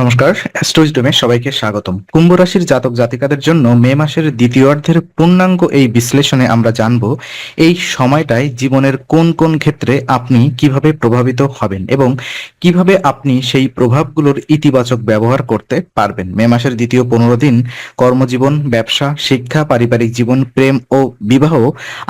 নমস্কার অ্যাস্ট্রোইজডমে সবাইকে স্বাগতম। কুম্ভ রাশির জাতক জাতিকাদের জন্য মে মাসের দ্বিতীয়ার্ধের পূর্ণাঙ্গ এই বিশ্লেষণে আমরা জানব, এই সময়টায় জীবনের কোন কোন ক্ষেত্রে আপনি কীভাবে প্রভাবিত হবেন এবং কীভাবে আপনি সেই প্রভাবগুলোর ইতিবাচক ব্যবহার করতে পারবেন। মে মাসের দ্বিতীয় পনেরো দিন, কর্মজীবন, ব্যবসা, শিক্ষা, পারিবারিক জীবন, প্রেম ও বিবাহ,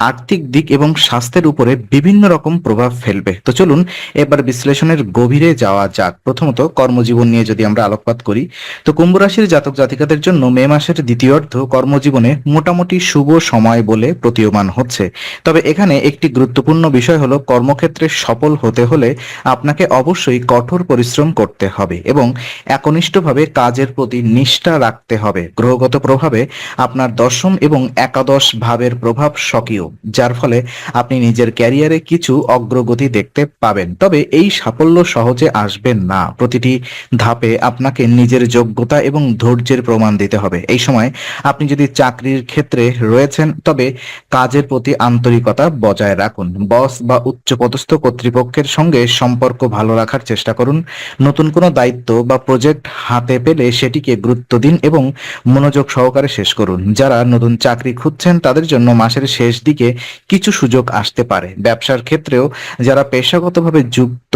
আর্থিক দিক এবং স্বাস্থ্যের উপরে বিভিন্ন রকম প্রভাব ফেলবে। তো চলুন, এবার বিশ্লেষণের গভীরে যাওয়া যাক। প্রথমত, কর্মজীবন নিয়ে যদি আমরা আলোকপাত করি। তো কুম্ভ রাশির জাতক জাতিকাদের জন্য মে মাসের দ্বিতীয়ার্ধ কর্মজীবনে মোটামুটি শুভ সময় বলে প্রতীয়মান হচ্ছে। তবে এখানে একটি গুরুত্বপূর্ণ বিষয় হলো কর্মক্ষেত্রে সফল হতে হলে আপনাকে অবশ্যই কঠোর পরিশ্রম করতে হবে এবং একনিষ্ঠভাবে কাজের প্রতি নিষ্ঠা রাখতে হবে। গ্রহগত প্রভাবে আপনার দশম এবং একাদশ ভাবের প্রভাব স্বকীয়, যার ফলে আপনি নিজের ক্যারিয়ারে কিছু অগ্রগতি দেখতে পাবেন। তবে এই সাফল্য সহজে আসবেন না। প্রতিটি ধাপে আপনাকে নিজের যোগ্যতা এবং ধৈর্যের প্রমাণ দিতে হবে। এই সময় আপনি যদি চাকরির ক্ষেত্রে রয়েছেন, তবে কাজের প্রতি আন্তরিকতা বজায় রাখুন। বস বা উচ্চপদস্থ কর্তৃপক্ষের সঙ্গে সম্পর্ক ভালো রাখার চেষ্টা করুন। নতুন কোনো দায়িত্ব বা প্রজেক্ট হাতে পেলে সেটিকে গুরুত্ব দিন এবং মনোযোগ সহকারে শেষ করুন। যারা নতুন চাকরি খুঁজছেন, তাদের জন্য মাসের শেষ দিকে কিছু সুযোগ আসতে পারে। ব্যবসার ক্ষেত্রেও যারা পেশাগতভাবে যুক্ত,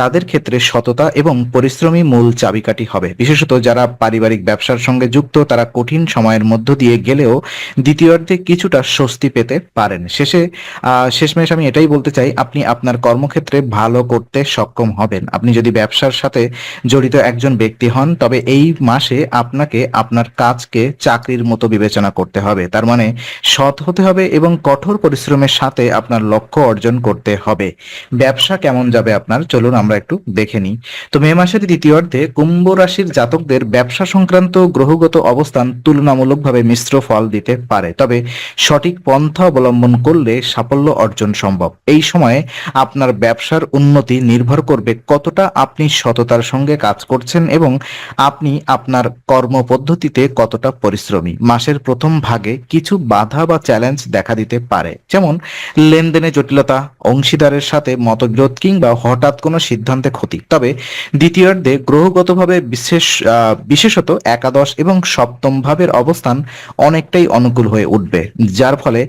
তাদের ক্ষেত্রে সততা এবং পরিশ্রমী মূল চাবিকাঠি হবে। বিশেষত যারা পারিবারিক ব্যবসার সঙ্গে যুক্ত, তারা কঠিন সময়ের মধ্য দিয়ে গেলেও দ্বিতীয়ার্ধে কিছুটা স্বস্তি পেতে পারেন। শেষে শেষমেশ আমি এটাই বলতে চাই, আপনি আপনার কর্মক্ষেত্রে ভালো করতে সক্ষম হবেন। আপনি যদি ব্যবসার সাথে জড়িত একজন ব্যক্তি হন, তবে এই মাসে আপনাকে আপনার কাজকে চাকরির মতো বিবেচনা করতে হবে। তার মানে সৎ হতে হবে এবং কঠোর পরিশ্রমের সাথে আপনার লক্ষ্য অর্জন করতে হবে। ব্যবসা কেমন যাবে আপনার? চলুন আমরা একটু দেখে নিই। তো মে মাসের দ্বিতীয়ার্ধে কুম্ভ রাশির জাতকদের ব্যবসা সংক্রান্ত গ্রহগত অবস্থান তুলনামূলকভাবে মিশ্র ফল দিতে পারে। তবে সঠিক পন্থা অবলম্বন করলে সাফল্য অর্জন সম্ভব। এই সময়ে আপনার ব্যবসার উন্নতি নির্ভর করবে কতটা আপনি সততার সঙ্গে কাজ করছেন এবং আপনি আপনার কর্মপদ্ধতিতে কতটা পরিশ্রমী। মাসের প্রথম ভাগে কিছু বাধা বা চ্যালেঞ্জ দেখা দিতে পারে। যেমন লেনদেনে জটিলতা, অংশীদারের সাথে মতবিরোধ কিংবা হঠাৎ কোনো সিদ্ধান্তে ক্ষতি। তবে দ্বিতীয়ার্ধে গ্রহগতভাবে বিশেষ বিশেষত একাদশ এবং সপ্তম ভাবের অবস্থান অনেকটাই অনুকূল হয়ে উঠবে, যার ফলে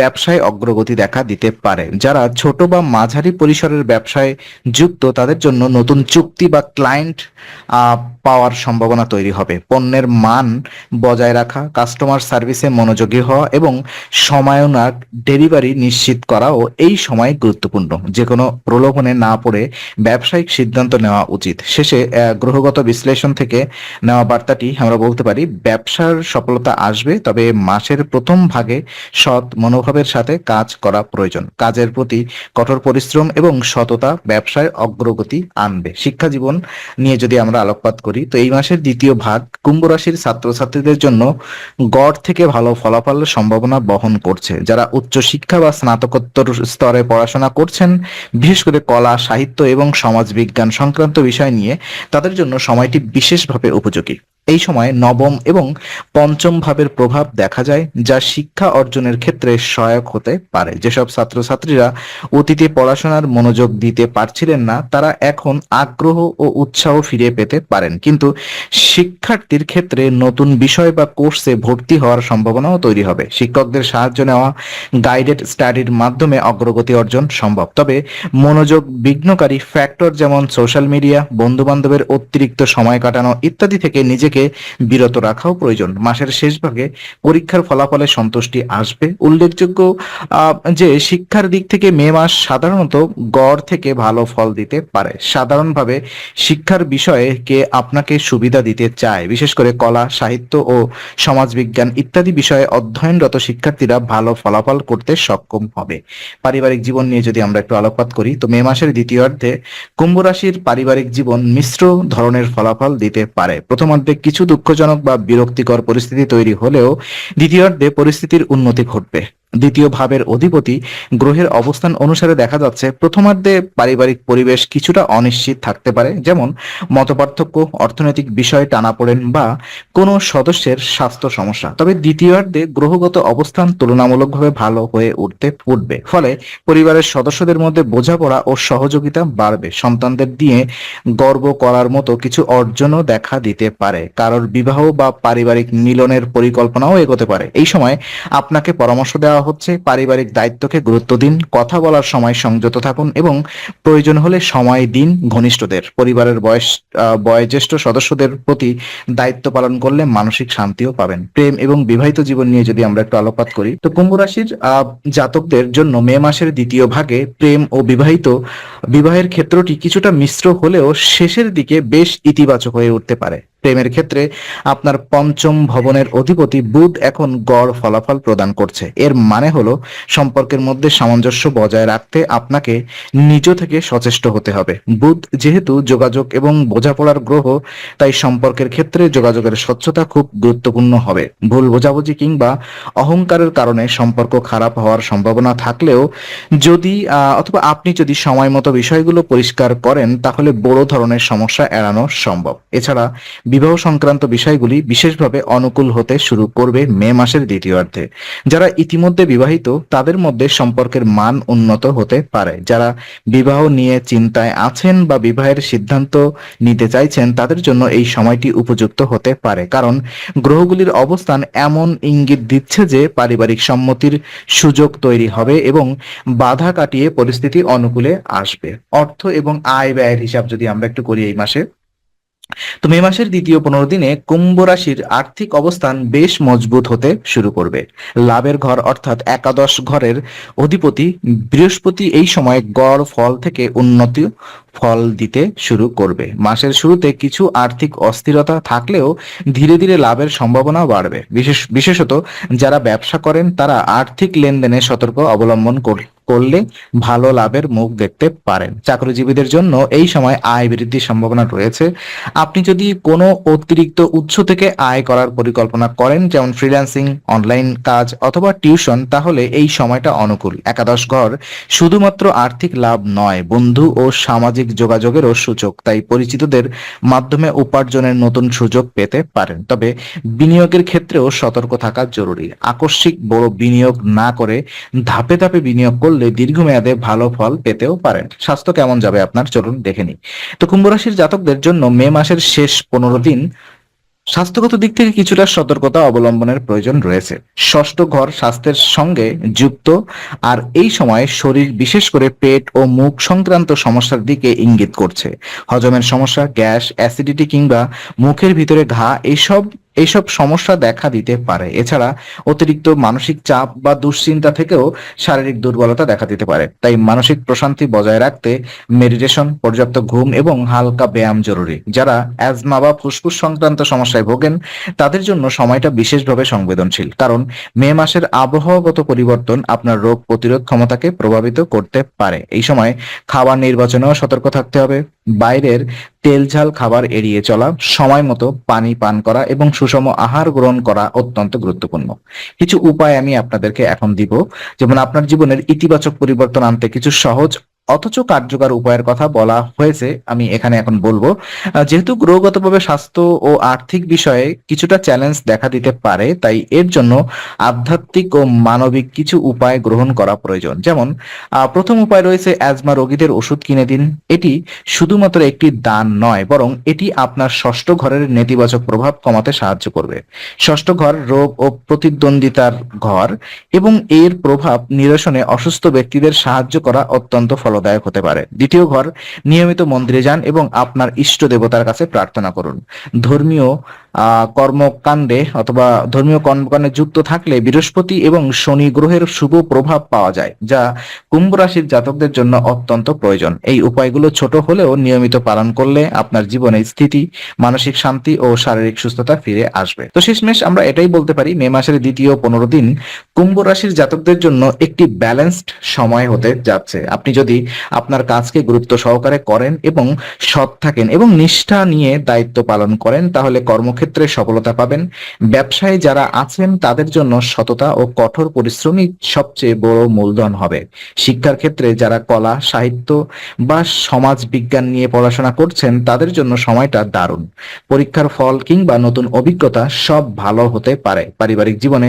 ব্যবসায় অগ্রগতি দেখা দিতে পারে। যারা ছোট বা মাঝারি পরিসরের ব্যবসায় যুক্ত, তাদের জন্য নতুন চুক্তি বা ক্লায়েন্ট পাওয়ার সম্ভাবনা তৈরি হবে। পণ্যের মান বজায় রাখা কাস্টমার সার্ভিসে মনোযোগী হওয়া এবং সময়নাক ডেলিভারি নিশ্চিত করাও এই সময় গুরুত্বপূর্ণ। যে কোনো প্রলোভনে না পড়ে ব্যবসায়িক সিদ্ধান্ত নেওয়া উচিত। শেষে গ্রহগত বিশ্লেষণ থেকে নেওয়া বার্তাটি আমরা বলতে পারি, ব্যবসার সফলতা আসবে, তবে মাসের প্রথম ভাগে সৎ মনোভাবের সাথে কাজ করা প্রয়োজন। কাজের প্রতি কঠোর পরিশ্রম এবং সততা ব্যবসায় অগ্রগতি আনবে। শিক্ষা জীবন নিয়ে যদি আমরা আলোকপাত করি তো এই মাসের দ্বিতীয় ভাগ কুম্ভ রাশির ছাত্রছাত্রীদের জন্য গড় থেকে ভালো ফলাফল সম্ভাবনা বহন করছে। যারা উচ্চ শিক্ষা বা স্নাতকোত্তর স্তরে পড়াশোনা করছেন, বিশেষ করে কলা, সাহিত্য এবং সমাজ বিজ্ঞান সংক্রান্ত বিষয় নিয়ে তাদের জন্য সময়টি বিশেষভাবে উপযোগী। এই সময় নবম এবং পঞ্চম ভাবের প্রভাব দেখা যায়, যা শিক্ষা অর্জনের ক্ষেত্রে সহায়ক হতে পারে। যেসব ছাত্রছাত্রীরা অতীতে পড়াশোনার মনোযোগ দিতে পারছিলেন না, তারা এখন আগ্রহ ও উৎসাহ ফিরে পেতে পারেন। কিন্তু শিক্ষার্থীর ক্ষেত্রে নতুন বিষয় বা কোর্সে ভর্তি হওয়ার সম্ভাবনাও তৈরি হবে। শিক্ষকদের সাহায্য নেওয়া, গাইডেড স্টাডির মাধ্যমে অগ্রগতি অর্জন সম্ভব। তবে মনোযোগ বিঘ্নকারী ফ্যাক্টর যেমন সোশ্যাল মিডিয়া বন্ধু বান্ধবের অতিরিক্ত সময় কাটানো ইত্যাদি থেকে নিজেকে বিরত রাখাও প্রয়োজন। মাসের শেষ ভাগে পরীক্ষার ফলাফলে সন্তুষ্টি আসবে। উল্লেখযোগ্য যে শিক্ষার দিক থেকে মে মাস সাধারণত গড় থেকে ভালো ফল দিতে পারে। সাধারণভাবে শিক্ষার বিষয়ে কে আপনাকে সুবিধা দিতে চায়? বিশেষ করে কলা, সাহিত্য ও সমাজবিজ্ঞান ইত্যাদি বিষয়ে অধ্যয়নরত শিক্ষার্থীরা ভালো ফলাফল করতে সক্ষম হবে। পারিবারিক জীবন নিয়ে যদি আমরা একটু আলোকপাত করি, তো মে মাসের দ্বিতীয়ার্ধে কুম্ভ রাশির পারিবারিক জীবন মিশ্র ধরনের ফলাফল দিতে পারে। প্রথমার্ধে কিছু দুঃখজনক বা বিরক্তিকর পরিস্থিতি তৈরি হলেও দ্বিতীয়ার্ধে পরিস্থিতির উন্নতি ঘটবে। দ্বিতীয় ভাবের অধিপতি গ্রহের অবস্থান অনুসারে দেখা যাচ্ছে প্রথমার্ধে পারিবারিক পরিবেশ কিছুটা অনিশ্চিত থাকতে পারে, যেমন মতপার্থক্য, অর্থনৈতিক বিষয় টানাপোড়েন বা কোনো সদস্যের স্বাস্থ্য সমস্যা। তবে দ্বিতীয়ার্ধে গ্রহগত অবস্থান তুলনামূলকভাবে ভালো হয়ে উঠতে উঠবে। ফলে পরিবারের সদস্যদের মধ্যে বোঝাপড়া ও সহযোগিতা বাড়বে। সন্তানদের দিয়ে গর্ব করার মতো কিছু অর্জনও দেখা দিতে পারে। কারোর বিবাহ বা পারিবারিক মিলনের পরিকল্পনাও এগোতে পারে। এই সময় আপনাকে পরামর্শ দেওয়া হচ্ছে পারিবারিক দায়িত্বকে গুরুত্ব দিন, কথা বলার সময় সংযত থাকুন এবং প্রয়োজন হলে সময় দিন ঘনিষ্ঠদের। পরিবারের বয়স বয়োজ্যেষ্ঠ সদস্যদের প্রতি দায়িত্ব পালন করলে মানসিক শান্তিও পাবেন। প্রেম এবং বিবাহিত জীবন নিয়ে যদি আমরা একটু আলোকপাত করি, তো কুম্ভ রাশির জাতকদের জন্য মে মাসের দ্বিতীয় ভাগে প্রেম ও বিবাহিত বিবাহের ক্ষেত্রটি কিছুটা মিশ্র হলেও শেষের দিকে বেশ ইতিবাচক হয়ে উঠতে পারে। প্রেমের ক্ষেত্রে আপনার পঞ্চম ভবনের অধিপতি বুধ এখন গড় ফলাফল প্রদান করছে। এর মানে হলো সম্পর্কের মধ্যে সামঞ্জস্য বজায় রাখতে আপনাকে নিজ থেকে সচেষ্ট হতে হবে। বুধ যেহেতু যোগাযোগ এবং বোঝাপড়ার গ্রহ, তাই সম্পর্কের ক্ষেত্রে যোগাযোগের স্বচ্ছতা খুব গুরুত্বপূর্ণ হবে। ভুল বোঝাবুঝি কিংবা অহংকারের কারণে সম্পর্ক খারাপ হওয়ার সম্ভাবনা থাকলেও যদি অথবা আপনি যদি সময় মতো বিষয়গুলো পরিষ্কার করেন, তাহলে বড় ধরনের সমস্যা এড়ানো সম্ভব। এছাড়া বিবাহ সংক্রান্ত বিষয়গুলি বিশেষভাবে অনুকূল হতে শুরু করবে মে মাসের দ্বিতীয়ার্ধে। যারা ইতিমধ্যে বিবাহিত, তাদের মধ্যে সম্পর্কের মান উন্নত হতে পারে। যারা বিবাহ নিয়ে চিন্তায় আছেন বা বিবাহের সিদ্ধান্ত নিতে চাইছেন, তাদের জন্য এই সময়টি উপযুক্ত হতে পারে। কারণ গ্রহগুলির অবস্থান এমন ইঙ্গিত দিচ্ছে যে পারিবারিক সম্মতির সুযোগ তৈরি হবে এবং বাধা কাটিয়ে পরিস্থিতি অনুকূলে আসবে। অর্থ এবং আয় ব্যয়ের হিসাব যদি আমরা একটু করি এই মাসে তো মে মাসের দ্বিতীয় পনেরো দিনে কুম্ভ রাশির আর্থিক অবস্থান বেশ মজবুত হতে শুরু করবে। লাভের ঘর অর্থাৎ একাদশ ঘরের অধিপতি বৃহস্পতি এই সময় গড় ফল থেকে উন্নতি ফল দিতে শুরু করবে। মাসের শুরুতে কিছু আর্থিক অস্থিরতা থাকলেও ধীরে ধীরে লাভের সম্ভাবনা বাড়বে। বিশেষ বিশেষত যারা ব্যবসা করেন, তারা আর্থিক লেনদেনে সতর্ক অবলম্বন করলে ভালো লাভের মুখ দেখতে পারেন। চাকরিজীবীদের জন্য এই সময় আয় বৃদ্ধির সম্ভাবনা রয়েছে। আপনি যদি কোনো অতিরিক্ত উৎস থেকে আয় করার পরিকল্পনা করেন, যেমন ফ্রিল্যান্সিং অনলাইন কাজ অথবা টিউশন তাহলে এই সময়টা অনুকূল। একাদশ ঘর শুধুমাত্র আর্থিক লাভ নয়, বন্ধু ও সামাজিক যোগাযোগেরও সূচক, তাই পরিচিতদের মাধ্যমে উপার্জনের নতুন সুযোগ পেতে পারেন। তবে বিনিয়োগের ক্ষেত্রেও সতর্ক থাকা জরুরি। আকস্মিক বড় বিনিয়োগ না করে ধাপে ধাপে বিনিয়োগ করলে দীর্ঘমেয়াদে ভালো ফল পেতেও পারেন। স্বাস্থ্য কেমন যাবে আপনার? চলুন দেখে নিই। তো কুম্ভ রাশির জাতকদের জন্য মে মাসের শেষ পনেরো দিন স্বাস্থ্যগত দিক থেকে কিছুটা সতর্কতা অবলম্বনের প্রয়োজন রয়েছে। ষষ্ঠ ঘর স্বাস্থ্যের সঙ্গে যুক্ত, আর এই সময় শরীর বিশেষ করে পেট ও মুখ সংক্রান্ত সমস্যার দিকে ইঙ্গিত করছে। হজমের সমস্যা, গ্যাস, অ্যাসিডিটি কিংবা মুখের ভিতরে ঘা এইসব এইসব সমস্যা দেখা দিতে পারে। এছাড়া অতিরিক্ত মানসিক চাপ বা দুশ্চিন্তা থেকেও শারীরিক দুর্বলতা দেখা দিতে পারে। তাই মানসিক প্রশান্তি বজায় রাখতে মেডিটেশন, পর্যাপ্ত ঘুম এবং হালকা ব্যায়াম জরুরি। যারা অ্যাজমা বা ফুসফুস সংক্রান্ত সমস্যায় ভোগেন, তাদের জন্য সময়টা বিশেষভাবে সংবেদনশীল। কারণ মে মাসের আবহাওয়াগত পরিবর্তন আপনার রোগ প্রতিরোধ ক্ষমতাকে প্রভাবিত করতে পারে। এই সময় খাবার নির্বাচনেও সতর্ক থাকতে হবে। বাইরের তেল ঝাল খাবার এড়িয়ে চলা, সময় মতো পানি পান করা এবং সুষম আহার গ্রহণ করা অত্যন্ত গুরুত্বপূর্ণ। কিছু উপায় আমি আপনাদেরকে এখন দিব। যেমন আপনার জীবনের ইতিবাচক পরিবর্তন আনতে কিছু সহজ অথচ কার্যকর উপায়ের কথা বলা হয়েছে, আমি এখানে এখন বলব। যেহেতু গ্রহগতভাবে স্বাস্থ্য ও আর্থিক বিষয়ে কিছুটা চ্যালেঞ্জ দেখা দিতে পারে, তাই এর জন্য আধ্যাত্মিক ও মানবিক কিছু উপায় গ্রহণ করা প্রয়োজন। যেমন প্রথম উপায় রয়েছে অ্যাজমা রোগীদের ওষুধ কিনে দিন। এটি শুধুমাত্র একটি দান নয়, বরং এটি আপনার ষষ্ঠ ঘরের নেতিবাচক প্রভাব কমাতে সাহায্য করবে। ষষ্ঠ ঘর রোগ ও প্রতিদ্বন্দ্বিতার ঘর এবং এর প্রভাব নিরসনে অসুস্থ ব্যক্তিদের সাহায্য করা অত্যন্ত ফলদায়ক হতে পারে। দ্বিতীয় ঘর, নিয়মিত মন্দিরে যান এবং আপনার ইষ্ট দেবতার কাছে প্রার্থনা করুন। ধর্মীয় কর্মকাণ্ডে অথবা ধর্মীয় কর্মকাণ্ডে যুক্ত থাকলে বৃহস্পতি এবং শনি গ্রহের শুভ প্রভাব পাওয়া যায়, যা কুম্ভ রাশির জাতকদের জন্য অত্যন্ত প্রয়োজন। এই উপায়গুলো ছোট হলেও নিয়মিত পালন করলে আপনার জীবনে স্থিতি, মানসিক শান্তি ও শারীরিক সুস্থতা ফিরে আসবে। তো শেষমেশ আমরা এটাই বলতে পারি, মে মাসের দ্বিতীয় পনেরো দিন কুম্ভ রাশির জাতকদের জন্য একটি ব্যালেন্সড সময় হতে যাচ্ছে। আপনি যদি আপনার কাজকে গুরুত্ব সহকারে করেন এবং সৎ থাকেন এবং নিষ্ঠা নিয়ে দায়িত্ব পালন করেন, তাহলে কর্মক্ষেত্রে সফলতা পাবেন। ব্যবসায় যারা আছেন, তাদের জন্য সততা ও কঠোর পরিশ্রমই সবচেয়ে বড় মূলধন হবে। শিক্ষার ক্ষেত্রে যারা কলা, সাহিত্য বা সমাজ বিজ্ঞান নিয়ে পড়াশোনা করছেন, তাদের জন্য সময়টা দারুণ। পরীক্ষার ফল কিংবা নতুন অভিজ্ঞতা সব ভালো হতে পারে। পারিবারিক জীবনে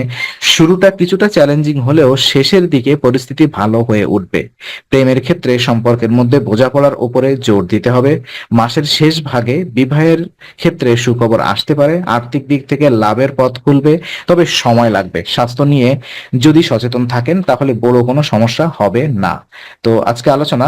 শুরুটা কিছুটা চ্যালেঞ্জিং হলেও শেষের দিকে পরিস্থিতি ভালো হয়ে উঠবে। প্রেমের ক্ষেত্রে সম্পর্কের মধ্যে বোঝাপড়ার উপরে জোর দিতে হবে। মাসের শেষ ভাগে বিবাহের ক্ষেত্রে সুখবর আসতে পারে, আর্থিক দিক থেকে লাভের পথ খুলবে, তবে সময় লাগবে। স্বাস্থ্য নিয়ে যদি সচেতন থাকেন, তাহলে বড় কোনো সমস্যা হবে না। তো আজকে আলোচনা